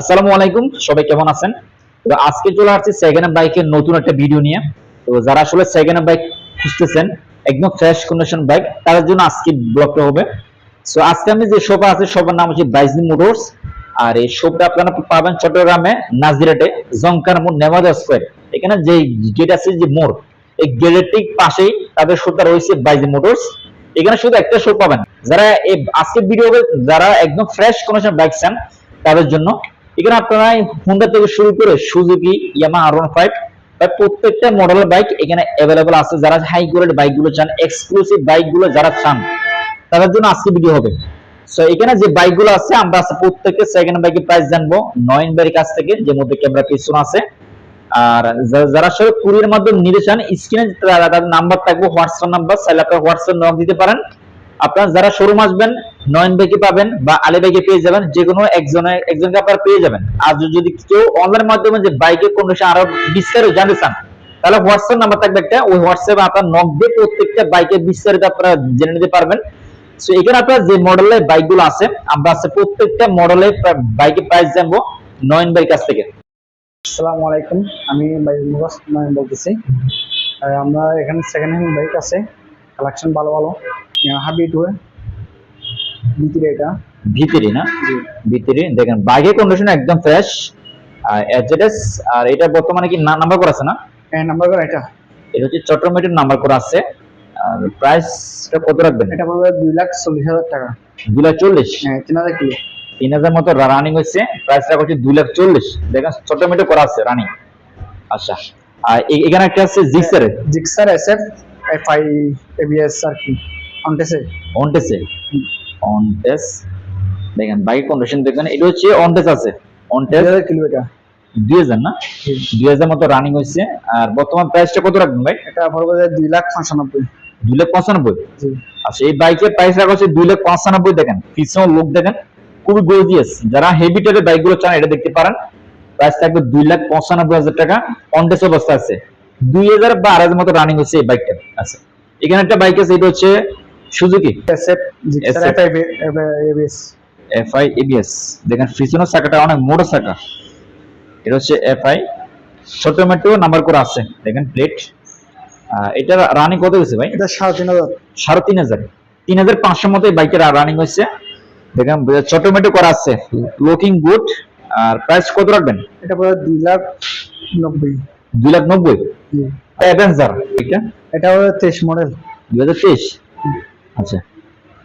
আসসালামু আলাইকুম, সবাই কেমন আছেন? তো আজকে চলে আসছে সেকেন্ড হ্যান্ড বাইকের নতুন একটা ভিডিও নিয়ে। তো যারা আসলে সেকেন্ড হ্যান্ড বাইক খুঁজতেছেন, একদম ফ্রেশ কন্ডিশন বাইক তাদের জন্য আজকে ব্লগটা হবে। সো আজকে আমি যে শোপা আছে শোপার নাম হচ্ছে বাইজিন মোটরস আর এই শোপটা আপনারা পাবেন চট্টগ্রামে নাজিরাটে জঙ্কার মোড় নেভাদা স্কোয়ার এখানে যে গেট আছে, যে মোড়, এই গেটের ঠিক পাশেই তাদের শোপটা রয়েছে বাইজিন মোটরস এখানে শুধু একটা শো পাবেন। যারা এই আজকের ভিডিও যারা একদম ফ্রেশ কন্ডিশন বাইক চান, তাদের জন্য এখানে আপনারা হুন্ডা থেকে শুরু করে Suzuki Yamaha R one five প্রত্যেকটা মডেলের বাইক এখানে অ্যাভেলেবল আছে। যারা হাই গ্রেড বাইকগুলো চান এক্সক্লুসিভ বাইকগুলো যারা চান, তাদের জন্য আজকে ভিডিও হবে। সো এখানে যে বাইকগুলো আছে, আমরা প্রত্যেকটা সেকেন্ড বাইকের প্রাইস জানব। নয়ন বাইরের কাছ থেকে, যে মধ্যে ক্যামেরা পিছন আছে। আর যারা সব কুরিয়ার মাধ্যমে নিতে চান, স্ক্রিনে তাদের নাম্বার থাকবে হোয়াটসঅ্যাপ নাম্বার চাইলে আপনারা হোয়াটসঅ্যাপ নক দিতে পারেন। আপনারা যারা শোরুম আসবেন নয়ন বাইকে পাবেন বা আলী বাইকে পেয়ে যাবেন যে কোনো একজনের একজনকে আপনারা পেয়ে যাবেন। আর যদি কেউ অনলাইন মাধ্যমে যে বাইকের কন্ডিশন আরও বিস্তারিত জানতে চান, তাহলে হোয়াটসঅ্যাপ নাম্বার থাকবে একটা, ওই হোয়াটসঅ্যাপে আপনার নক দিয়ে প্রত্যেকটা বাইকের বিস্তারিত আপনারা জেনে নিতে পারবেন। তো এখানে আপনার যে মডেলের বাইকগুলো আছে, আমরা আছে প্রত্যেকটা মডেলের বাইকের প্রাইস জানব নয়ন বাইক কাছ থেকে। আসসালামু আলাইকুম, আমি নয়ন বলতেছি। আমরা এখানে সেকেন্ড হ্যান্ড বাইক আছে কালেকশন ভালো ভালো। হাবি টু ভিতরে এটা? ভিতরে না? ভিতরে। দেখেন বাইকের কন্ডিশন একদম ফ্রেশ আর এজেডএস আর এটা বর্তমানে কি নাম্বার করা আছে না? এই নাম্বার করে এটা। এটা হচ্ছে চট্টগ্রামের নাম্বার করা আছে। আর প্রাইসটা কত রাখবেন? এটা পড়বে দুই লাখ চল্লিশ হাজার টাকা। লাখ হ্যাঁ কিলো। মতো রানিং হচ্ছে প্রাইসটা হচ্ছে দুই লাখ চল্লিশ। দেখেন চট্টগ্রামে করা আছে রানিং আচ্ছা। আর এখানে একটা আছে Gixxer Gixxer S F F I ABS আর কি। অনটেসে অনটেসে অনটেস দেখেন বাইকের কন্ডিশন দেখবেন এটা হচ্ছে অনটেস আছে। দুই অনটেস হাজার কিলো এটা। দুই হাজার না? দুই হাজার মতো রানিং হচ্ছে আর বর্তমান প্রাইসটা কত রাখবেন ভাই? এটা পড়বে দুই লাখ পঁচানব্বই। দুই লাখ পঁচানব্বই? আচ্ছা এই বাইকের প্রাইস রাখা হচ্ছে দুই লাখ পঁচানব্বই দেখেন। পিছনে লোক দেখেন খুবই গর্জিয়াস যারা হেভি টাইপের বাইকগুলো চান এটা দেখতে পারেন। প্রাইস থাকবে দুই লাখ পঁচানব্বই হাজার টাকা। অনটেস অবস্থা আছে। দুই হাজার বা আড়াই হাজার মতো রানিং হচ্ছে এই বাইকটা আচ্ছা এখানে একটা বাইক আছে এটা হচ্ছে সুজুকি এফআই এবিএস দেখেন পিছনের চাকাটা অনেক মোটা চাকা এটা হচ্ছে এফআই ছোট মেট্রো নাম্বার করে আছে। দেখেন প্লেট এটা রানিং কত গেছে ভাই? এটা সাড়ে তিন হাজার। সাড়ে তিন হাজার। তিন হাজার পাঁচশো মতো বাইকের রানিং হচ্ছে দেখেন ছোট মেট্রো করা আছে। লুকিং গুড আর প্রাইস কত রাখবেন? এটা পড়বে দুই লাখ নব্বই। দুই লাখ নব্বই? জি। অ্যাভেঞ্জার এটা? এটা হলো তেইশ মডেল দুই হাজার তেইশ। আচ্ছা।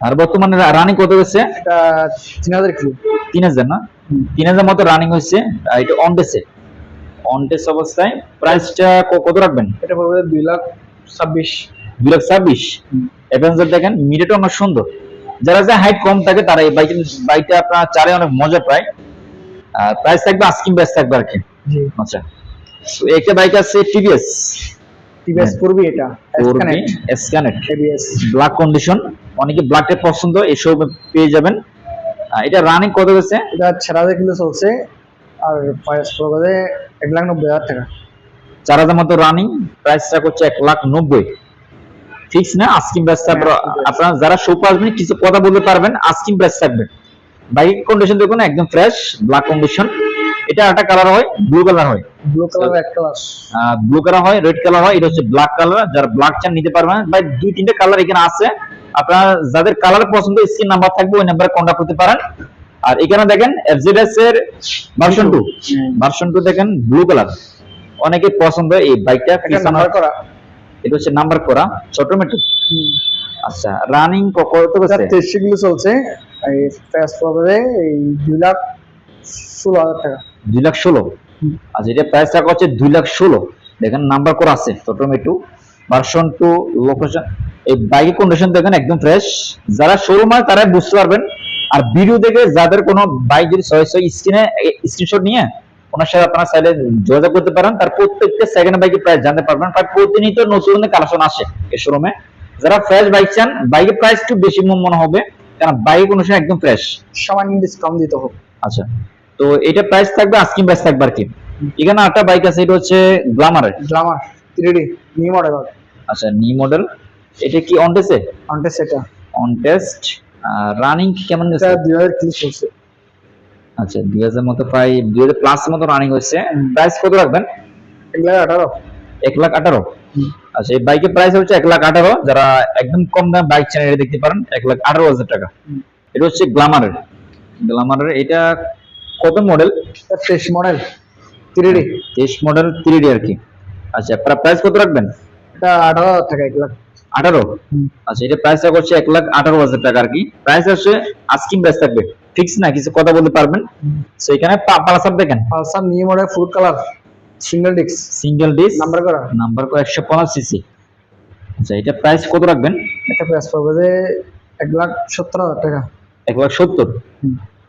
আর বর্তমানে রানিং কত গেছে এটা তিন হাজার কিলো। তিন হাজার না? তিন হাজার মতো রানিং হচ্ছে আর এটা অন ডেসে অন ডেস অবস্থায় প্রাইসটা কত রাখবেন? এটা পড়বে দুই লাখ ছাব্বিশ। দুই লাখ ছাব্বিশ? অ্যাভেঞ্জার দেখেন মিডিয়াটা অনেক সুন্দর। যারা যা হাইট কম থাকে তারা এই বাইক বাইকটা আপনার চালে অনেক মজা পায়। আর প্রাইস থাকবে আস্কিং প্রাইস থাকবে আর কি। আচ্ছা। একটা বাইক আছে টিভিএস টিভিএস হ্যাঁ। পূর্বী এটা স্ক্যানেট স্ক্যানেট এবিএস ব্ল্যাক কন্ডিশন অনেকে ব্ল্যাকটা পছন্দ এসব পেয়ে যাবেন। এটা রানিং কত গেছে এটা হাজার কিলো চলছে আর প্রাইস পড়বে এক লাখ নব্বই হাজার টাকা। চার হাজার মতো রানিং প্রাইসটা করছে এক লাখ নব্বই। ফিক্স না? আস্কিং প্রাইস হ্যাঁ, price। আপনারা যারা শোপ আসবেন কিছু কথা বলতে পারবেন আস্কিং প্রাইস থাকবে। বাইকের কন্ডিশন দেখুন একদম ফ্রেশ ব্ল্যাক কন্ডিশন এটা একটা কালার হয় ব্লু কালার হয়। ব্লু কালার এক কালার ব্লু কালার হয় রেড কালার হয় এটা হচ্ছে ব্ল্যাক কালার যারা ব্ল্যাক চান নিতে পারবেন। ভাই দুই তিনটে কালার এখানে আছে। আপনারা যাদের কালার পছন্দ স্ক্রিন নাম্বার থাকবে ওই নাম্বারে কন্ট্যাক্ট করতে পারেন। আর এখানে দেখেন এফজেডএস এর ভার্সন টু ভার্সন টু দেখেন ব্লু কালার অনেকে পছন্দ এই বাইকটা এটা নাম্বার করা। এটা হচ্ছে নাম্বার করা। ছোট মেট্রো আচ্ছা রানিং কত এটা গেছে তেইশশো কিলো চলছে। এই প্রাইস পড়বে এই দুই লাখ ষোলো হাজার টাকা। দুই লাখ ষোলো। আচ্ছা এটা প্রাইস টাকা হচ্ছে দুই লাখ ষোলো। দেখেন নাম্বার করা আছে ভার্সন টু লোকেশন এই বাইকের কন্ডিশন দেখেন একদম ফ্রেশ যারা শোরুম হয় তারা বুঝতে পারবেন। আর ভিডিও দেখে যাদের কোনো বাইক যদি ছয় ছয় স্ক্রিনে স্ক্রিনশট নিয়ে ওনার সাথে আপনারা চাইলে যোগাযোগ করতে পারেন। তার প্রত্যেকটা সেকেন্ড বাইকের প্রাইস জানতে পারবেন। প্রায় প্রতিনিয়ত নতুন কালেকশন আসে এই শোরুমে যারা ফ্রেশ বাইক চান বাইকের প্রাইস একটু বেশি মনে হবে। কারণ বাইক কন্ডিশন একদম ফ্রেশ সামান্য ডিসকাউন্ট দিতে হবে। আচ্ছা। তো এটা প্রাইস থাকবে আস্কিং প্রাইস থাকবে আর কি। এখানে একটা বাইক আছে এটা হচ্ছে Glamour three D new model আচ্ছা নি মডেল এটা কি অন টেসে অনটেস এটা। অন টেস্ট রানিং কেমন গেছে দুই হাজার কিলো চলছে আচ্ছা দুই হাজার মতো প্রায় দুই হাজার প্লাস মতো রানিং হচ্ছে প্রাইস কত রাখবেন? এক লাখ আঠারো। এক লাখ আঠারো? আচ্ছা এই বাইকের প্রাইস হচ্ছে এক লাখ আঠারো। যারা একদম কম দাম বাইক চ্যানেলে দেখতে পারেন এক লাখ আঠারো হাজার টাকা। এটা হচ্ছে গ্লামারের গ্লামারের এটা কত মডেল তেইশ মডেল থ্রি ডি তেইশ মডেল থ্রি ডি আর কি। আচ্ছা প্রাইস কত রাখবেন? এটা আঠারো হাজার টাকা এক লাখ। আঠারো। আচ্ছা এটা প্রাইসটা করছে এক লাখ আঠারো হাজার টাকা আর কি। প্রাইস হচ্ছে আস্কিং প্রাইস থাকবে। ফিক্স না কিছু কথা বলতে পারবেন? তো এখানে পালাসার দেখেন। Pulsar new model full colour single disc single disc number করা। নাম্বার করে একশো পনেরো সিসি আচ্ছা এটা প্রাইস কত রাখবেন? এটা প্রাইস পড়বে যে এক লাখ সত্তর হাজার টাকা। এক লাখ সত্তর।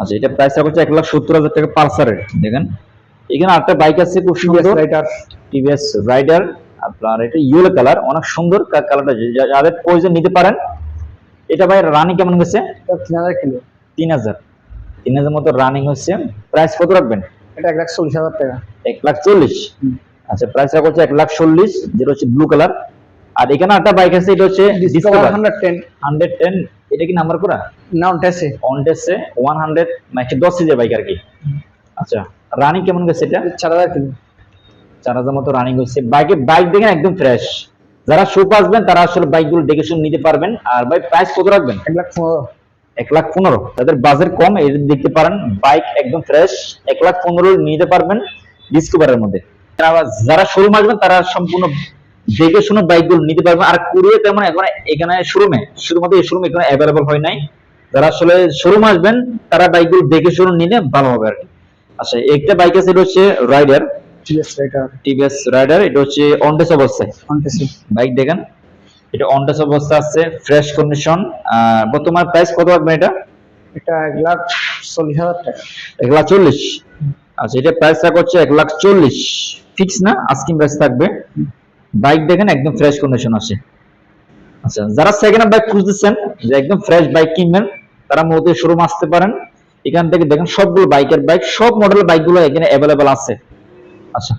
আচ্ছা এটা প্রাইসটা করছে এক লাখ সত্তর হাজার টাকা পালসারের দেখেন। এখানে একটা বাইক আছে খুব সুন্দর। রাইটার টিভিএস রাইডার আপনার এটা ইয়েলো কালার অনেক সুন্দর কালারটা যাদের প্রয়োজন নিতে পারেন এটা ভাই রানিং কেমন গেছে তিন হাজার কিলো। তিন হাজার। তিন হাজার মতো রানিং হচ্ছে। প্রাইস কত রাখবেন? এটা এক লাখ চল্লিশ হাজার টাকা। এক লাখ চল্লিশ। আচ্ছা প্রাইসটা করছে এক লাখ চল্লিশ যেটা হচ্ছে ব্লু কালার আর এখানে একটা বাইক আছে এটা হচ্ছে Discover hundred ten hundred ten এটা কি নাম্বার করা না অনটেসে ওয়ান হান্ড্রেড একশো দশ সিজের বাইক আর কি। আচ্ছা রানিং কেমন গেছে এটা? চার হাজার কিলো। চার হাজার মতো রানিং হচ্ছে। বাইকে বাইক দেখেন একদম ফ্রেশ যারা শোপ আসবেন তারা আসলে বাইকগুলো দেখে শুনে নিতে পারবেন। আর ভাই প্রাইস কত রাখবেন? এক লাখ পনেরো। এক লাখ পনেরো। তাদের বাজেট কম এই দেখতে পারেন বাইক একদম ফ্রেশ এক লাখ পনেরো নিতে পারবেন ডিসকভারের মধ্যে। যারা শোরুম আসবেন তারা সম্পূর্ণ দেখে শুনে বাইকগুলো নিতে পারবেন আর কুরিয়ে তেমন এখন এখানে শোরুমে শুধুমাত্র এই শোরুম এখানে অ্যাভেলেবল হয় নাই। যারা আসলে শোরুম আসবেন তারা বাইকগুলো দেখে শুনে নিলে ভালো হবে আর কি। আচ্ছা একটা বাইক আছে এটা হচ্ছে Raider TVS Raider TVS Raider এটা হচ্ছে অনটেস অবস্থায়। উঠেছে বাইক দেখেন এটা অনটেস অবস্থা আছে ফ্রেশ কন্ডিশন বর্তমান প্রাইস কত রাখবেন এটা? এটা এক লাখ চল্লিশ হাজার টাকা। এক লাখ চল্লিশ। আচ্ছা এটা প্রাইস রাখা হচ্ছে এক লাখ চল্লিশ। ফিক্স না? আস্কিং প্রাইস থাকবে। বাইক দেখেন একদম ফ্রেশ কন্ডিশন আছে। আচ্ছা যারা সেকেন্ড হ্যান্ড বাইক খুঁজতেছেন যে একদম ফ্রেশ বাইক কিনবেন তারা মধ্যে শোরুম আসতে পারেন। এখান থেকে দেখেন সবগুলো বাইকের বাইক সব মডেলের বাইকগুলো এখানে অ্যাভেলেবল আছে। আচ্ছা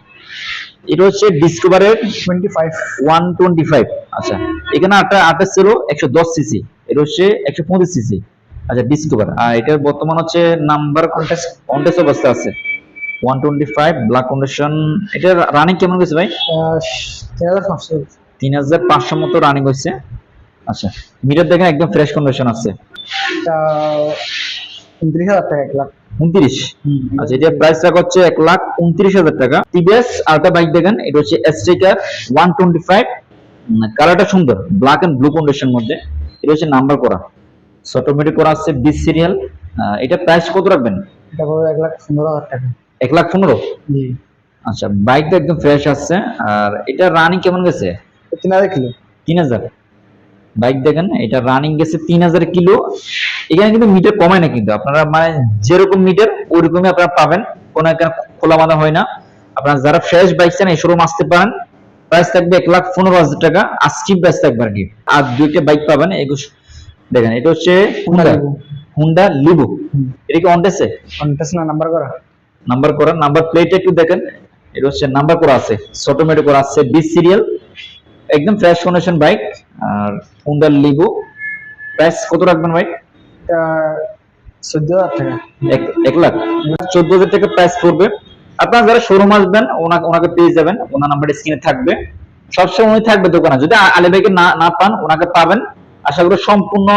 এটা হচ্ছে ডিসকভারের twenty five one twenty five আচ্ছা এখানে একটা আঠাশ ছিল একশো দশ সিসি এটা হচ্ছে একশো পঁচিশ সিসি আচ্ছা ডিসকভার আর এটার বর্তমান হচ্ছে নাম্বার কন্টেস্ট কন্টেস্ট অবস্থা আছে। One twenty five black condition এটা রানিং কেমন গেছে ভাই? তিন হাজার পাঁচশো তিন হাজার পাঁচশো মতো রানিং হচ্ছে আচ্ছা মিটার দেখেন একদম ফ্রেশ কন্ডিশন আছে। এটা উনত্রিশ হাজার টাকা এক লাখ। উনত্রিশ? আচ্ছা এটা প্রাইস রাখা হচ্ছে এক লাখ উনত্রিশ হাজার টাকা। টিভিএস আলটা বাইক দেখেন এটা হচ্ছে এসটিকার ওয়ান টোয়েন্টি ফাইভ কালারটা সুন্দর ব্ল্যাক এন্ড ব্লু কন্ডিশন মধ্যে। এটা হচ্ছে নাম্বার করা। অটোমেটিক করা আছে বিশ সিরিয়াল এটা প্রাইস কত রাখবেন? এটা এক লাখ পনেরো হাজার টাকা। এক লাখ পনেরো? আচ্ছা বাইকটা একদম ফ্রেশ আসছে। আর এটা রানিং কেমন গেছে? তিন হাজার কিলো। তিন হাজার। বাইক দেখেন এটা রানিং গেছে তিন হাজার কিলো। এখানে কিন্তু মিটার কমায় না কিন্তু। আপনারা মানে যেরকম মিটার ওইরকমই আপনারা পাবেন। কোনো এখানে খোলা বাঁধা হয় না। আপনারা যারা ফ্রেশ বাইক চান এই শোরুম আসতে পারেন। প্রাইস থাকবে এক লাখ পনেরো হাজার টাকা। আজকি প্রাইস থাকবে আর কি। আর দুইটা বাইক পাবেন এগুলো দেখেন এটা হচ্ছে হুন্ডা। হুন্ডা লিবু এটা কি অনটেসে কন্টেস্ট না নাম্বার করা। নাম্বার করা নাম্বার প্লেট একটু দেখেন। এটা হচ্ছে নাম্বার করা আছে অটোমেটিক করা আছে বিশ সিরিয়াল একদম ফ্রেশ কন্ডিশন বাইক আর হুন্ডার লিবু প্রাইস কত রাখবেন ভাই? এটা চোদ্দ হাজার টাকা। এক লাখ। চোদ্দ হাজার টাকা প্রাইস পড়বে। আপনারা যারা শোরুম আসবেন ওনাকে ওনাকে পেয়ে যাবেন ওনার নাম্বার স্ক্রিনে থাকবে। সবসময় উনি থাকবে দোকানে। যদি আ- আলী ভাইকে না না পান ওনাকে পাবেন। আশা করি সম্পূর্ণ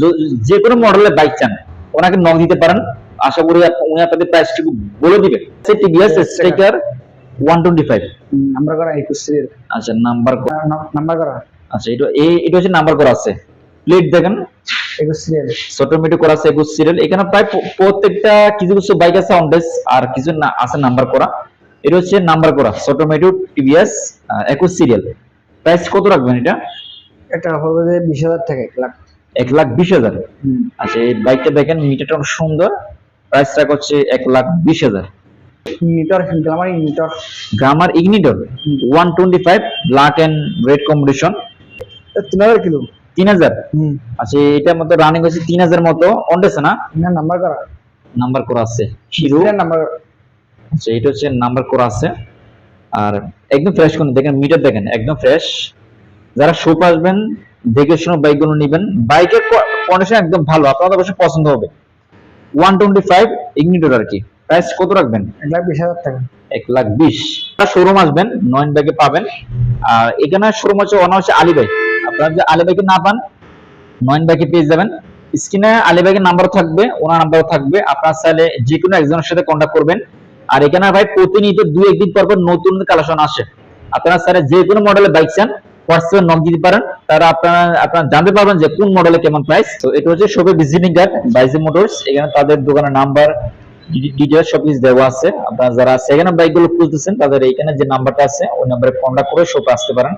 য- যে কোনো মডেলের বাইক চান ওনাকে নক দিতে পারেন। আশা করি উনি আপনাদের প্রাইসটুকু বলে দিবে TVS Striker one twenty five number করা একুশ সিরিয়াল আচ্ছা নাম্বার নাম্বার করা। আচ্ছা এটা এটা হচ্ছে নাম্বার করা আছে। প্লেট দেখেন। একুশ সিরিয়াল অটোমেটিক করা আছে একুশ সিরিয়াল এখানে প্রায় প্রত্যেকটা কিছু কিছু বাইক আছে অনডেস আর কিছু না আছে নাম্বার করা। এটা হচ্ছে নাম্বার করা টিভিএস একুশ সিরিয়াল প্রাইস কত রাখবেন এটা? এটা হবে যে বিশ হাজার টাকা এক লাখ। এক লাখ বিশ হাজার। আচ্ছা এই বাইকটা দেখেন মিটারটা অনেক সুন্দর। প্রাইস রাখা হচ্ছে এক লাখ বিশ হাজার। Meter Glamour meter Glamour Ignitor one twenty five black and red combination তিন হাজার কিলো? তিন হাজার? আচ্ছা এটার মতো রানিং হচ্ছে তিন হাজার মতো। অনডেস না? না নাম্বার করা। নাম্বার করা আছে। হিরো নাম্বার আচ্ছা এটা হচ্ছে নাম্বার করা আছে। আর একদম ফ্রেশ কোন দেখেন মিটার দেখেন একদম ফ্রেশ যারা শোপ আসবেন দেখে শুনে বাইকগুলো নেবেন। বাইকের কন্ডিশন একদম ভালো আপনাদের অবশ্যই পছন্দ হবে। ওয়ান টোয়েন্টি ফাইভ ইগনিটর আর কি। প্রাইস কত রাখবেন? এক লাখ বিশ হাজার টাকা। এক লাখ বিশ। শোরুম আসবেন নয়ন ব্যাগে পাবেন। আর এখানে শোরুম হচ্ছে ওনা হচ্ছে আলিবাই আপনারা যদি আলিবাইকে না পান নয়ন ব্যাগে পেয়ে যাবেন। স্ক্রিনে নাম্বার থাকবে ওনার নাম্বারও থাকবে। আপনার চাইলে যে কোনো একজনের সাথে কন্ট্যাক্ট করবেন। আর এখানে ভাই প্রতিনিয়ত দুই একদিন পর পর নতুন কালেকশন আসে। আপনারা যে কোনো মডেলের বাইক চান হোয়াটসঅ্যাপে নক দিতে পারেন। তারা আপনারা আপনারা জানতে পারবেন যে কোন মডেলে কেমন প্রাইস তো এটা হচ্ছে শপের ভিজিটিং কার্ড বাইজি মোটরস এখানে তাদের দোকানের নাম্বার ডিটেলস সব কিছু দেওয়া আছে। আপনারা যারা সেকেন্ড হ্যান্ড বাইকগুলো খুঁজতেছেন তাদের এখানে যে নাম্বারটা আছে, ওই নাম্বারে কন্ট্যাক্ট করে শপে আসতে পারেন।